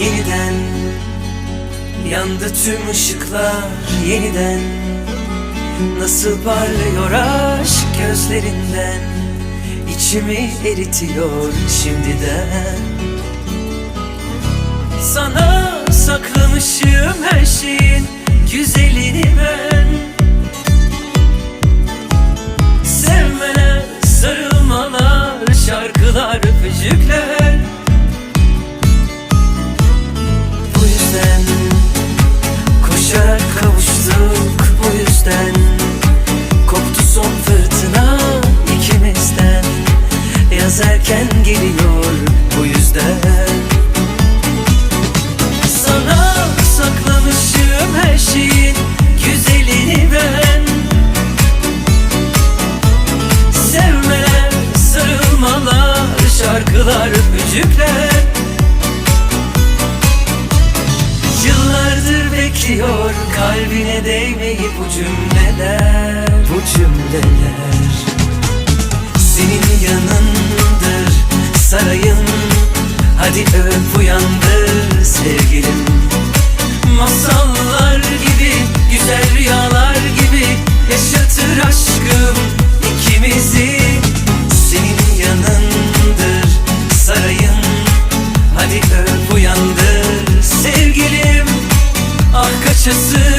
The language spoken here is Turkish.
yeniden Yandı tüm ışıklar yeniden Nasıl parlıyor aşk gözlerinden? İçimi eritiyor şimdiden. Sana saklamışım şarkılar, öpücükler Yıllardır bekliyor kalbine değmeyi bu cümleler. Bu cümleler. Senin yanındır parçası.